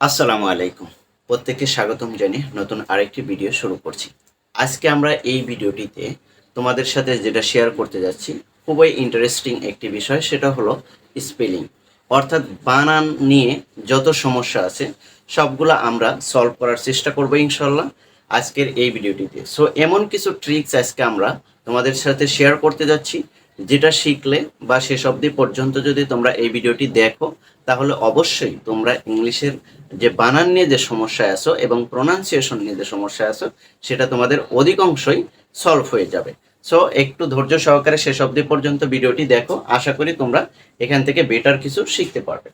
আসসালামু আলাইকুম। প্রত্যেককে স্বাগতম জানিয়ে নতুন আরেকটি ভিডিও শুরু করছি। আজকে আমরা এই ভিডিওটিতে তোমাদের সাথে যেটা শেয়ার করতে যাচ্ছি, খুবই ইন্টারেস্টিং একটি বিষয়, সেটা হলো স্পেলিং অর্থাৎ বানান নিয়ে যত সমস্যা আছে, সবগুলো আমরা সলভ করার চেষ্টা করব ইনশাল্লাহ আজকের এই ভিডিওটিতে। সো এমন কিছু ট্রিক্স আজকে আমরা তোমাদের সাথে শেয়ার করতে যাচ্ছি যেটা শিখলে বা শেষ অবধি পর্যন্ত যদি তোমরা এই ভিডিওটি দেখো, তাহলে অবশ্যই তোমরা ইংলিশের যে বানান নিয়ে যে সমস্যায় আসো এবং প্রোনাউন্সিয়েশন নিয়ে যে সমস্যায় আসো সেটা তোমাদের অধিকাংশই সলভ হয়ে যাবে। সো একটু ধৈর্য সহকারে শেষ অবধি পর্যন্ত ভিডিওটি দেখো, আশা করি তোমরা এখান থেকে বেটার কিছু শিখতে পারবে।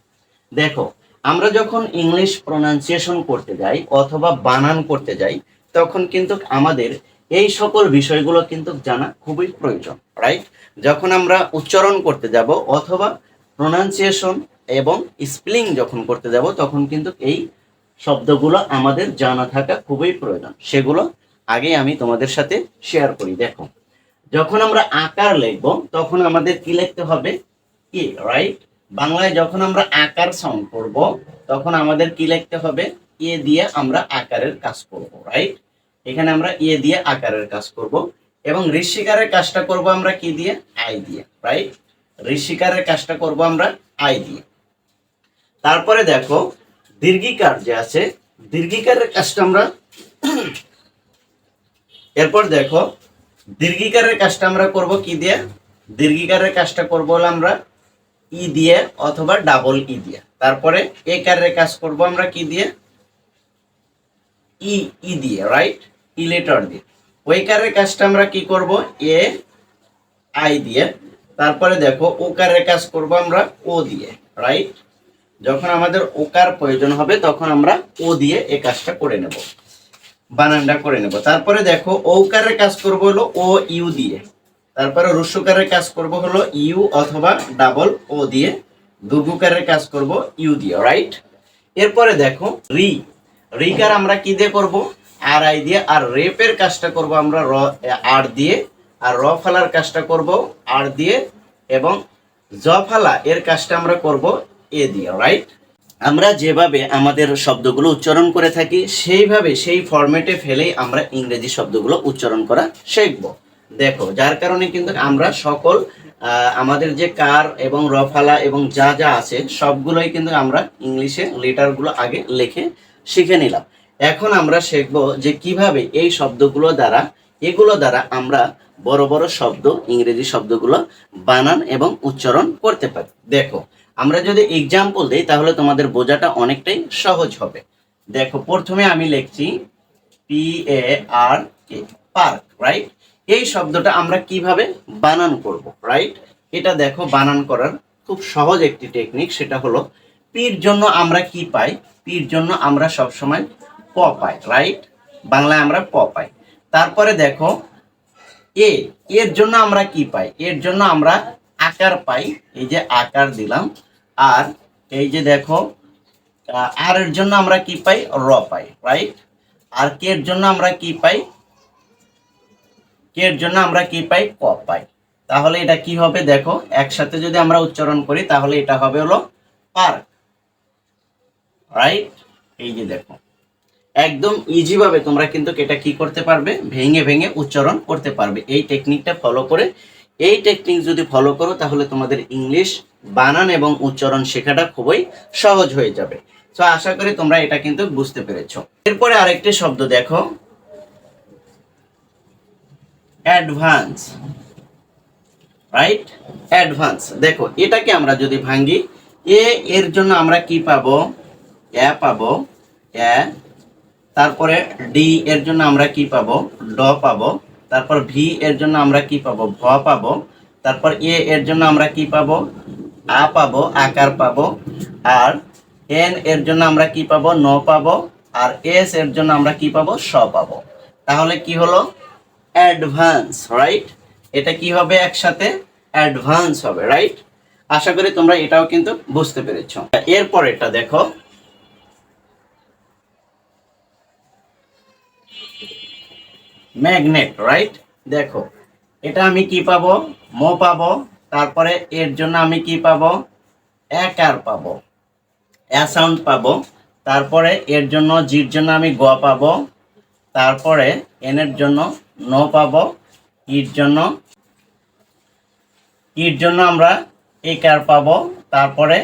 দেখো, আমরা যখন ইংলিশ প্রোনাউন্সিয়েশন করতে যাই অথবা বানান করতে যাই, তখন কিন্তু আমাদের এই সকল বিষয়গুলো কিন্তু জানা খুবই প্রয়োজন রাইট যখন আমরা উচ্চারণ করতে যাব অথবা প্রোনাউন্সিয়েশন এবং স্পেলিং যখন করতে যাব, তখন কিন্তু এই শব্দগুলো আমাদের জানা থাকা খুবই প্রয়োজন। সেগুলো আগে আমি তোমাদের সাথে শেয়ার করি, দেখো। যখন আমরা আকার লিখব, তখন আমাদের কি লিখতে হবে? কি রাইট বাংলায় যখন আমরা আকার সাউন্ড করব, তখন আমাদের কি লিখতে হবে? এ দিয়ে আমরা আকারের কাজ করব রাইট এখানে আমরা এ দিয়ে আকারের কাজ করব। এবং ঋষিকারের কাজটা করব আমরা কি দিয়ে? আই দিয়ে রাইট ঋষিকারের কাজটা করব আমরা আই দিয়ে। তারপরে দেখো, দীর্ঘিকার যে আছে, দীর্ঘিকারের কাজটা আমরা এরপর দেখো, দীর্ঘিকারের কাজটা আমরা করব কি দিয়ে? দীর্ঘিকারের কাজটা করব হলো আমরা ই দিয়ে অথবা ডাবল ই দিয়ে। তারপরে এ কারের কাজ করব আমরা কি দিয়ে? ই ই দিয়ে রাইট ই লেটার দিয়ে। ওই কারের কাজটা আমরা কি করব? এ, আই দিয়ে। তারপরে দেখো ও কারের কাজ করব আমরা ও দিয়ে রাইট যখন আমাদের ওকার প্রয়োজন হবে, তখন আমরা ও দিয়ে এ কাজটা করে নেব, বানানটা করে নেব। তারপরে দেখো, ঔকারের কাজ করব হলো ও, ইউ দিয়ে। তারপরে রুস্যকারের কাজ করব হলো ইউ অথবা ডাবল ও দিয়ে। দুর্গুকারের কাজ করব ইউ দিয়ে রাইট এরপরে দেখো, রি। রিকার আমরা কি দিয়ে করব? আর আই দিয়ে, আর রেপের কাজটা করব আমরা র আর দিয়ে, আর র ফালার কাজটা করব আর দিয়ে, এবং জ ফালা এর কাজটা আমরা করব এ দিয়ে রাইট আমরা যেভাবে আমাদের শব্দগুলো উচ্চারণ করে থাকি, সেইভাবে সেই ফরম্যাটে ফেলেই আমরা ইংরেজি শব্দগুলো উচ্চারণ করা শিখব। দেখো, যার কারণে কিন্তু আমরা সকল আমাদের যে কার এবং রফালা এবং যা যা আছে, সবগুলোই কিন্তু আমরা ইংলিশে লেটারগুলো আগে লিখে শিখে নিলাম। এখন আমরা শিখব যে কীভাবে এই শব্দগুলো দ্বারা, এগুলো দ্বারা আমরা বড় বড় শব্দ, ইংরেজি শব্দগুলো বানান এবং উচ্চারণ করতে পারি। দেখো, আমরা যদি এক্সাম্পল দিই, তাহলে তোমাদের বোঝাটা অনেকটাই সহজ হবে। দেখো, প্রথমে আমি লিখছি P A R K park right এই শব্দটা আমরা কীভাবে বানান করব রাইট এটা দেখো, বানান করার খুব সহজ একটি টেকনিক সেটা হলো, পির জন্য আমরা কি পাই? পির জন্য আমরা সবসময় প পাই রাইট বাংলায় আমরা প পাই তারপরে দেখো এ এর জন্য আমরা কি পাই? এর জন্য আমরা আকার পাই, এই যে আকার দিলাম। আর এই যে দেখো আর এর জন্য আমরা কি পাই? র পাই রাইট আর কে এর জন্য আমরা কি পাই? কে এর জন্য আমরা কি পাই? ক পাই তাহলে এটা কি হবে? দেখো, একসাথে যদি আমরা উচ্চারণ করি, তাহলে এটা হবে হলো পার্ক রাইট এই যে দেখো। একদম ইজি ভাবে তোমরা কিন্তু এটা কি করতে পারবে? ভেঙে ভেঙে উচ্চারণ করতে পারবে। এই টেকনিকটা ফলো করে, এই টেকনিক যদি ফলো করো, তাহলে তোমাদের ইংলিশ বানান এবং উচ্চারণ শেখাটা খুবই সহজ হয়ে যাবে। তো আশা করি তোমরা এটা কিন্তু বুঝতে পেরেছ। এরপরে আরেকটি শব্দ দেখো। অ্যাডভান্স রাইট অ্যাডভান্স দেখো, এটাকে আমরা যদি ভাঙ্গি এ, এর জন্য আমরা কি পাবো? এ পাবো, এ তারপরে ডি এর জন্য আমরা কি পাবো? ড পাবো। তারপর ভি এর জন্য আমরা কি পাবো? ভ পাবো। তারপর এ এর জন্য আমরা কি পাবো? আ পাবো, আকার পাবো। আর এন এর জন্য আমরা কি পাবো? ন পাবো। আর এস এর জন্য আমরা কি পাবো? স পাবো। তাহলে কি হলো? অ্যাডভান্স রাইট এটা কি হবে একসাথে? অ্যাডভান্স হবে রাইট আশা করি তোমরা এটাও কিন্তু বুঝতে পেরেছ। এরপর এটা দেখো। ম্যাগনেট রাইট দেখো, এটা আমি কি পাবো? মো পাবো। তারপরে এর জন্য আমি কি পাবো? একার পাবো। অ্যাসাউন্ড পাবো। তারপরে এর জন্য জির জন্য আমি গ পাবো। তারপরে এনের জন্য ন পাবো। ইর জন্য ইর জন্য আমরা একার পাবো। তারপরে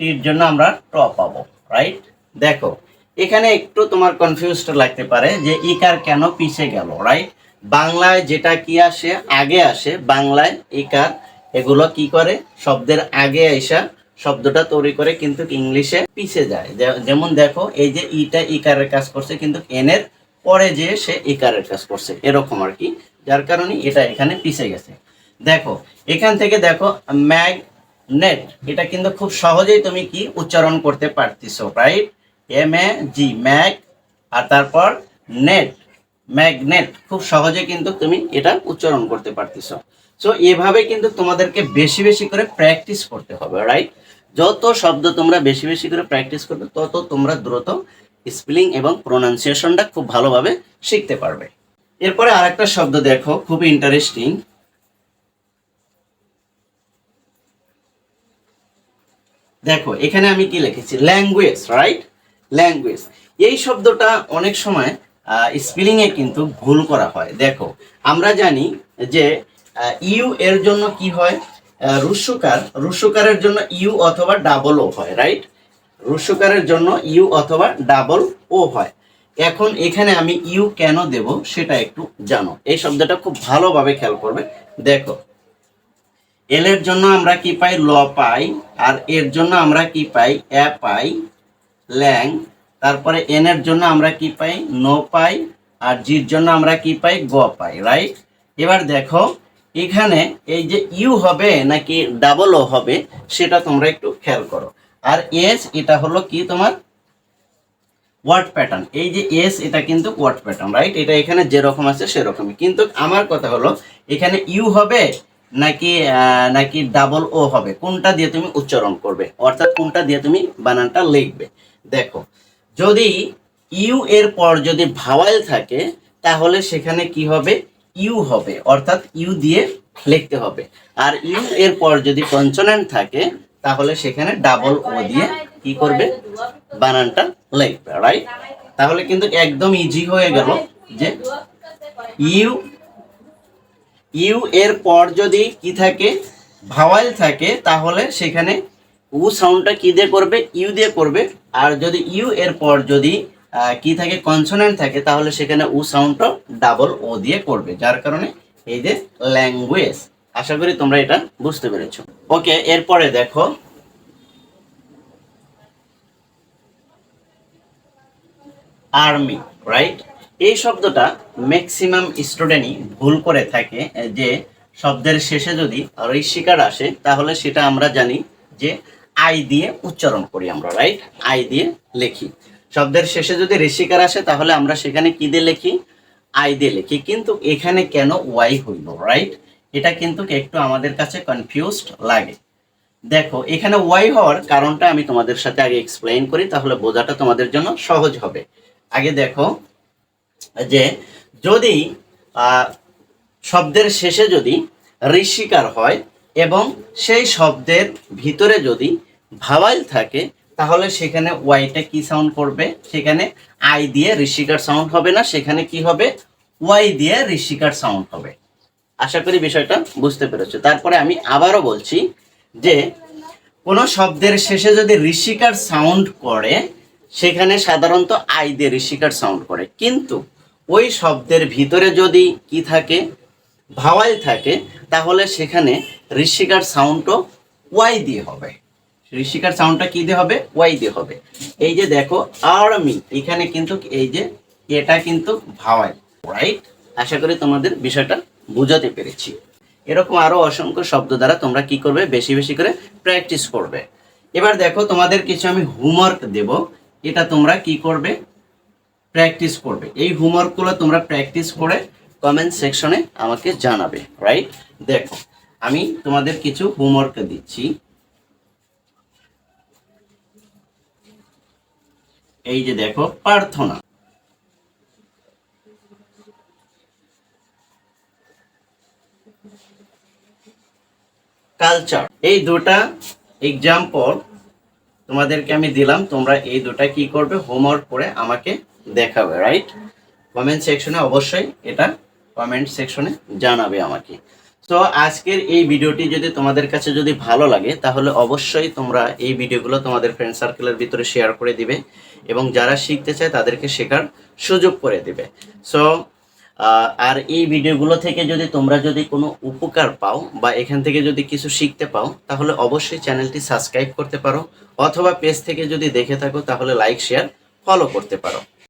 টির জন্য আমরা ট পাবো রাইট দেখো এখানে একটু তোমার কনফিউজড লাগতে পারে যে ইকার কেন পিছে গেল রাইট বাংলায় যেটা কি আসে, আগে আসে, বাংলায় ইকার, এগুলো কি করে? শব্দের আগে আইসা শব্দটা তৈরি করে কিন্তু ইংলিশে পিছে যায়। যেমন দেখো, এই যে ইটা ইকারের কাজ করছে কিন্তু এনের পরে যে সে ইকারের কাজ করছে, এরকম আর কি। যার কারণে এটা এখানে পিছে গেছে। দেখো, এখান থেকে দেখো ম্যাগ নেট এটা কিন্তু খুব সহজেই তুমি কি উচ্চারণ করতে পারতেছো রাইট এম এ জি ম্যাগ আর তারপর নেট ম্যাগনেট খুব সহজে কিন্তু তুমি এটা উচ্চারণ করতে পারতেছো। সো এভাবে কিন্তু তোমাদেরকে বেশি বেশি করে প্র্যাকটিস করতে হবে রাইট যত শব্দ তোমরা বেশি বেশি করে প্র্যাকটিস করবে, তত তোমরা দ্রুত স্পেলিং এবং প্রোনাউন্সিয়েশনটা খুব ভালোভাবে শিখতে পারবে। এরপরে আরেকটা শব্দ দেখো খুবই ইন্টারেস্টিং দেখো, এখানে আমি কি লিখেছি? ল্যাঙ্গুয়েজ রাইট ল্যাঙ্গুয়েজ এই শব্দটা অনেক সময় স্পেলিং এ কিন্তু ভুল করা হয়। দেখো, আমরা জানি যে ইউ এর জন্য কি হয়? রুস্যকার, রুস্যকারের জন্য ইউ অথবা ডাবল ও হয় রাইট রুস্যকারের জন্য ইউ অথবা ডাবল ও হয়। এখন এখানে আমি ইউ কেন দেব সেটা একটু জানো। এই শব্দটা খুব ভালোভাবে খেয়াল করবে। দেখো, এল এর জন্য আমরা কি পাই? ল পাই। আর এর জন্য আমরা কি পাই? এ পাই। ল্যাং, তারপরে এন এর জন্য আমরা কি পাই? নো পাই, আর জির জন্য আমরা কি পাই? গ পাই রাইট এবার দেখো, এখানে এই যে ইউ হবে নাকি ডাবল ও হবে, সেটা তোমরা একটু খেয়াল করো। আর এস, এটা হলো কি তোমার? Word pattern. এই যে এস, এটা কিন্তু ওয়ার্ড প্যাটার্ন রাইট এটা এখানে যেরকম আছে সেরকমই। কিন্তু আমার কথা হলো, এখানে ইউ হবে নাকি নাকি ডাবল ও হবে? কোনটা দিয়ে তুমি উচ্চারণ করবে? অর্থাৎ কোনটা দিয়ে তুমি বানানটা লিখবে? দেখো, যদি ইউ এর পর যদি ভাওয়াল থাকে, তাহলে সেখানে কি হবে? ইউ হবে, অর্থাৎ ইউ দিয়ে লিখতে হবে। আর ইউ এর পর যদি কনসোনেন্ট থাকে, তাহলে সেখানে ডাবল ও দিয়ে কি করবে? বানানটা লিখবে রাইট তাহলে কিন্তু একদম ইজি হয়ে গেল যে ইউ ইউ এর পর যদি কি থাকে? ভাওয়াল থাকে, তাহলে সেখানে উ সাউন্ডটা কি দিয়ে করবে? ইউ দিয়ে করবে। আর যদি ইউ এর পর যদি কি থাকে? কনসোনেন্ট থাকে, তাহলে সেখানে উ সাউন্ডটা ডাবল ও দিয়ে করবে। যার কারণে এই যে ল্যাঙ্গুয়েজ আশা করি তোমরা এটা বুঝতে পেরেছ। ওকে, এরপরে দেখো। আর্মি রাইট এই শব্দটা ম্যাক্সিমাম স্টুডেন্টই ভুল করে থাকে, যে শব্দের শেষে যদি ঋষিকার আসে, তাহলে সেটা আমরা জানি যে আই দিয়ে উচ্চারণ করি আমরা রাইট আই দিয়ে লিখি। শব্দের শেষে যদি ঋষিকার আসে, তাহলে আমরা সেখানে কি দিয়ে লিখি? আই দিয়ে লিখি। কিন্তু এখানে কেন ওয়াই হইল রাইট এটা কিন্তু একটু আমাদের কাছে কনফিউজড লাগে। দেখো, এখানে ওয়াই হওয়ার কারণটা আমি তোমাদের সাথে আগে এক্সপ্লেইন করি, তাহলে বোঝাটা তোমাদের জন্য সহজ হবে। আগে দেখো যে যদি শব্দের শেষে যদি ঋষিকার হয় এবং সেই শব্দের ভিতরে যদি ভাওয়াল থাকে, তাহলে সেখানে ওয়াইটা কি সাউন্ড করবে? সেখানে আই দিয়ে ঋষিকার সাউন্ড হবে না, সেখানে কি হবে? ওয়াই দিয়ে ঋষিকার সাউন্ড হবে। আশা করি বিষয়টা বুঝতে পেরেছ। তারপরে আমি আবারও বলছি যে, কোনো শব্দের শেষে যদি ঋষিকার সাউন্ড করে, সেখানে সাধারণত আই দিয়ে ঋষিকার সাউন্ড করে। কিন্তু ওই শব্দের ভিতরে যদি কি থাকে ভাওয়াল থাকে, তাহলে সেখানে ঋষিকার সাউন্ডও ওয়াই দিয়ে হবে। ঋষিকার সাউন্ডটা কি দিয়ে হবে? ওয়াই দিয়ে হবে। এই যে দেখো আর্মি এখানে কিন্তু এই যে এটা কিন্তু ভাওয়াল রাইট আশা করি তোমাদের বিষয়টা বুঝাতে পেরেছি। এরকম আরও অসংখ্য শব্দ দ্বারা তোমরা কি করবে? বেশি বেশি করে প্র্যাকটিস করবে। এবার দেখো, তোমাদের কিছু আমি হোমওয়ার্ক দেব। এটা তোমরা কি করবে? প্র্যাকটিস করবে। এই হোমওয়ার্কগুলো তোমরা প্র্যাকটিস করে কমেন্ট সেকশনে আমাকে জানাবে রাইট দেখো, আমি তোমাদের কিছু হোমওয়ার্ক দিচ্ছি। এই যে দেখো, প্রার্থনা। কালচার এই দুটা এক্সাম্পল তোমাদেরকে আমি দিলাম, তোমরা এই দুটা কি করবে হোমওয়ার্ক করে আমাকে দেখাবে রাইট কমেন্ট সেকশনে অবশ্যই এটা কমেন্ট সেকশনে জানাবে আমাকে। তো আজকের এই ভিডিওটি যদি তোমাদের কাছে যদি ভালো লাগে, তাহলে অবশ্যই তোমরা এই ভিডিওগুলো তোমাদের ফ্রেন্ড সার্কেলের ভিতরে শেয়ার করে দিবে এবং যারা শিখতে চায় তাদেরকে শেখার সুযোগ করে দিবে। সো আর এই ভিডিওগুলো থেকে যদি তোমরা যদি কোনো উপকার পাও বা এখান থেকে যদি কিছু শিখতে পাও, তাহলে অবশ্যই চ্যানেলটি সাবস্ক্রাইব করতে পারো অথবা পেজ থেকে যদি দেখে থাকো, তাহলে লাইক শেয়ার ফলো করতে পারো।